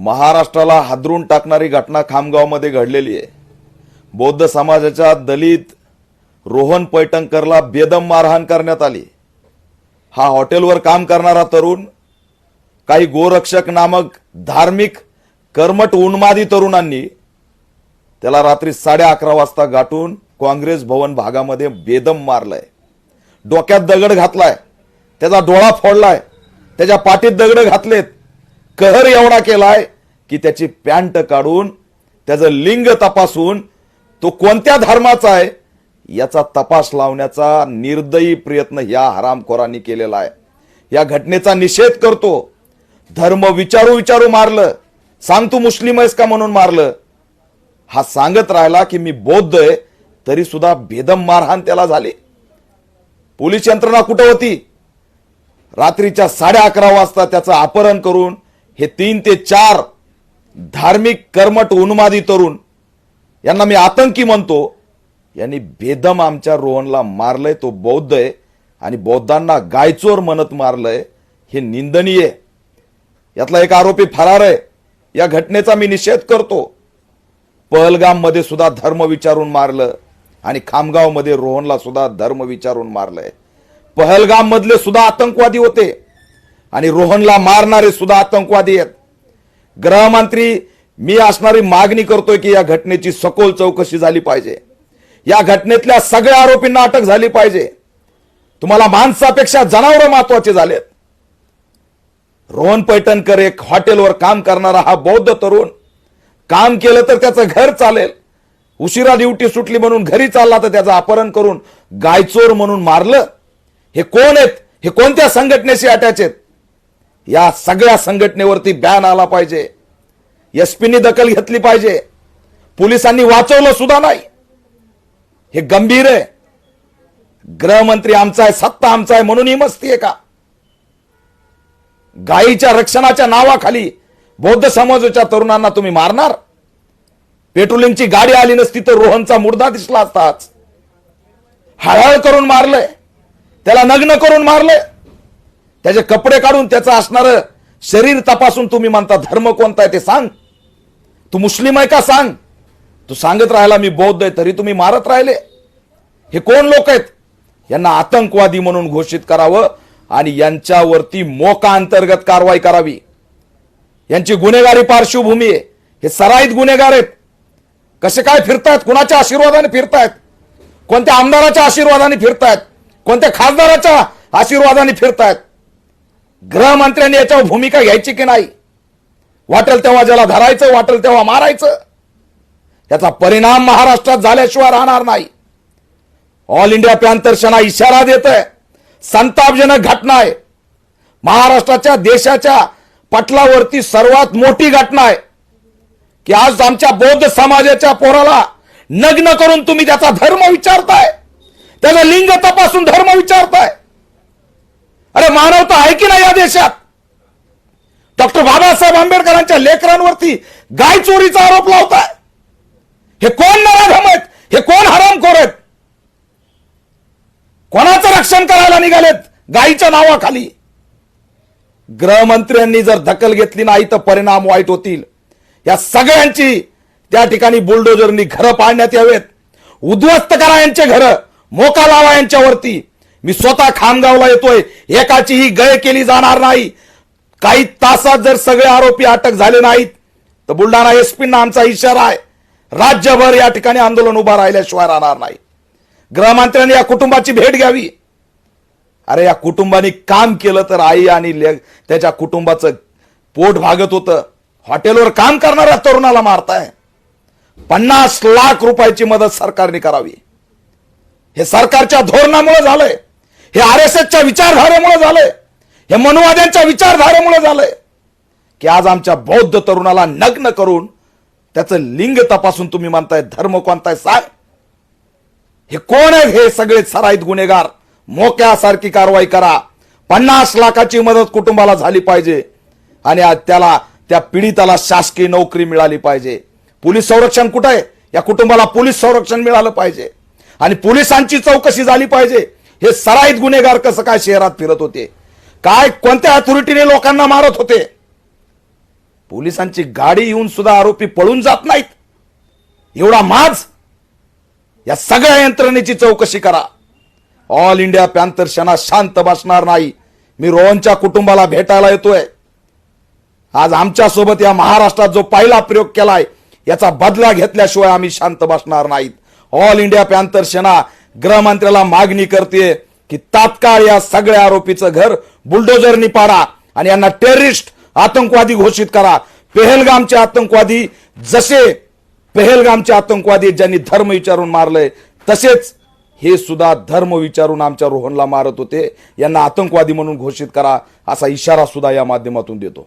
महाराष्ट्राला हादरून टाकणारी घटना खामगावमध्ये घडलेली आहे. बौद्ध समाजाच्या दलित रोहन पैठणकरला बेदम मारहाण करण्यात आली. हा हॉटेलवर काम करणारा तरुण काही गोरक्षक नामक धार्मिक कर्मट उन्मादी तरुणांनी त्याला रात्री साडे अकरा वाजता गाठून काँग्रेस भवन भागामध्ये बेदम मारलाय. डोक्यात दगड घातलाय. त्याचा डोळा फोडलाय. त्याच्या पाठीत दगड घातलेत. कहर एवढा केलाय की त्याची पॅन्ट काढून त्याचं लिंग तपासून तो कोणत्या धर्माचा आहे याचा तपास लावण्याचा निर्दयी प्रयत्न या हरामखोरांनी केलेला आहे. या घटनेचा निषेध करतो. धर्म विचारू विचारू मारलं. सांग तू मुस्लिम आहेस का म्हणून मारलं. हा सांगत राहिला की मी बौद्ध आहे तरी सुद्धा भेदम मारहाण त्याला झाली. पोलीस यंत्रणा कुठं होती? रात्रीच्या साडे अकरा वाजता त्याचं अपहरण करून हे तीन ते चार धार्मिक कर्मट उन्मादी तरुण यांना मी आतंकी म्हणतो यांनी बेदम आमच्या रोहनला मारलंय तो बौद्ध आहे आणि बौद्धांना गायचोर म्हणत मारलंय हे निंदनीय यातला एक आरोपी फरार आहे. या घटनेचा मी निषेध करतो. पहलगाममध्ये सुद्धा धर्म विचारून मारलं आणि खामगावमध्ये रोहनला सुद्धा धर्म विचारून मारलंय. पहलगाममधले सुद्धा आतंकवादी होते. आणि रोहनला मारणारे सुद्धा आतंकवादी आहेत. गृहमंत्री मी असणारी मागणी करतोय की या घटनेची सखोल चौकशी झाली पाहिजे. या घटनेतल्या सगळ्या आरोपींना अटक झाली पाहिजे. तुम्हाला माणसापेक्षा जनावर महत्त्वाचे झालेत. रोहन पैठणकर एक हॉटेलवर काम करणारा हा बौद्ध तरुण. काम केलं तर त्याचं घर चालेल. उशिरा ड्युटी सुटली म्हणून घरी चालला तर त्याचं अपहरण करून गायचोर म्हणून मारलं. हे कोण आहेत? हे कोणत्या संघटनेशी अटॅच आहेत? या सगळ्या संघटनेवरती बॅन आला पाहिजे. एसपीनी दखल घेतली पाहिजे. पोलिसांनी वाचवलं सुद्धा नाही. हे गंभीर आहे. गृहमंत्री आमचा आहे सत्ता आमचा आहे म्हणून ही मस्ती आहे का? गायीच्या रक्षणाच्या नावाखाली बौद्ध समाजाच्या तरुणांना तुम्ही मारणार? पेट्रोलिंगची गाडी आली नसती तर रोहनचा मुर्दा दिसला असताच हळहळ करून मारलंय. त्याला नग्न करून मारलंय. त्याचे कपडे काढून त्याचं असणारं शरीर तपासून तुम्ही म्हणता धर्म कोणता आहे ते सांग. तू मुस्लिम आहे का सांग. तू सांगत राहिला मी बौद्ध आहे तरी तुम्ही मारत राहिले. हे कोण लोक आहेत? यांना आतंकवादी म्हणून घोषित करावं आणि यांच्यावरती मोका अंतर्गत कारवाई करावी. यांची गुन्हेगारी पार्श्वभूमी आहे. हे सराईत गुन्हेगार आहेत. कसे काय फिरतायत? कुणाच्या आशीर्वादाने फिरतायत? कोणत्या आमदाराच्या आशीर्वादाने फिरतायत? कोणत्या खासदाराच्या आशीर्वादाने फिरतायत? गृहमंत्र्यांनी याच्यावर भूमिका घ्यायची की नाही? वाटेल तेव्हा ज्याला धरायचं वाटेल तेव्हा मारायचं. याचा परिणाम महाराष्ट्रात झाल्याशिवाय राहणार नाही. ऑल इंडिया पॅन्थर्सना इशारा देत आहे संतापजनक घटना आहे. महाराष्ट्राच्या देशाच्या पटलावरती सर्वात मोठी घटना आहे. की आज आमच्या बौद्ध समाजाच्या पोराला नग्न करून तुम्ही त्याचा धर्म विचारताय त्याचं लिंग तपासून धर्म विचारताय मानवता आहे की नाही या देशात? डॉक्टर बाबासाहेब आंबेडकरांच्या लेकरांवरती गाय चोरीचा आरोप लावताय? हे कोण नराधम आहेत? हे कोण हरामखोर आहेत? कोणाचं रक्षण करायला निघालेत? गायीच्या नावाखाली. गृहमंत्र्यांनी जर दखल घेतली नाही तर परिणाम वाईट होतील. या सगळ्यांची त्या ठिकाणी बुलडोजरनी घरं पाडण्यात यावेत. उद्ध्वस्त करा यांचे घर. मोका लावा यांच्यावरती. मी स्वतः खामगावला येतोय. एकाची ही गय केली जाणार नाही. काही तासात जर सगळे आरोपी अटक झाले नाहीत तर बुलढाणा एसपींना आमचा इशारा आहे. राज्यभर या ठिकाणी आंदोलन उभा राहिल्याशिवाय राहणार नाही. गृहमंत्र्यांनी या कुटुंबाची भेट घ्यावी. अरे या कुटुंबाने काम केलं तर आई आणि त्याच्या कुटुंबाचं पोट भागत होतं. हॉटेलवर काम करणाऱ्या तरुणाला मारताय. पन्नास लाख रुपयाची मदत सरकारने करावी. हे सरकारच्या धोरणामुळे झालंय. हे आर एस एसच्या विचारधारेमुळे झालंय. हे मनुवाद्यांच्या विचारधारेमुळे झालंय. की आज आमच्या बौद्ध तरुणाला नग्न करून त्याचं लिंग तपासून तुम्ही म्हणताय धर्म कोणताय सांग. हे कोण आहेत हे सगळे सराईत गुन्हेगार? मोक्यासारखी कारवाई करा. पन्नास लाखाची मदत कुटुंबाला झाली पाहिजे. आणि आज त्याला त्या पीडिताला शासकीय नोकरी मिळाली पाहिजे. पोलीस संरक्षण कुठं आहे? या कुटुंबाला पोलीस संरक्षण मिळालं पाहिजे. आणि पोलिसांची चौकशी झाली पाहिजे. हे सराईत गुन्हेगार कसं काय शहरात फिरत होते? काय कोणत्या अथॉरिटीने लोकांना मारत होते? पोलिसांची गाडी येऊन सुद्धा आरोपी पळून जात नाहीत. एवढा माज? या सगळ्या यंत्रणेची चौकशी करा. ऑल इंडिया पॅन्थर सेना शांत बसणार नाही. मी रोहनच्या कुटुंबाला भेटायला येतोय. आज आमच्यासोबत या महाराष्ट्रात जो पहिला प्रयोग केलाय याचा बदला घेतल्याशिवाय आम्ही शांत बसणार नाहीत. ऑल इंडिया पॅन्थर सेना गृहमंत्र्याला मागणी करते की तात्काळ या सगळ्या आरोपीचं घर बुलडोजरनी पाडा आणि यांना टेररिस्ट आतंकवादी घोषित करा. पेहलगामचे आतंकवादी जसे पेहलगामचे आतंकवादी ज्यांनी धर्म विचारून मारलंय तसेच हे सुद्धा धर्म विचारून आमच्या रोहनला मारत होते. यांना आतंकवादी म्हणून घोषित करा असा इशारा सुद्धा या माध्यमातून देतो.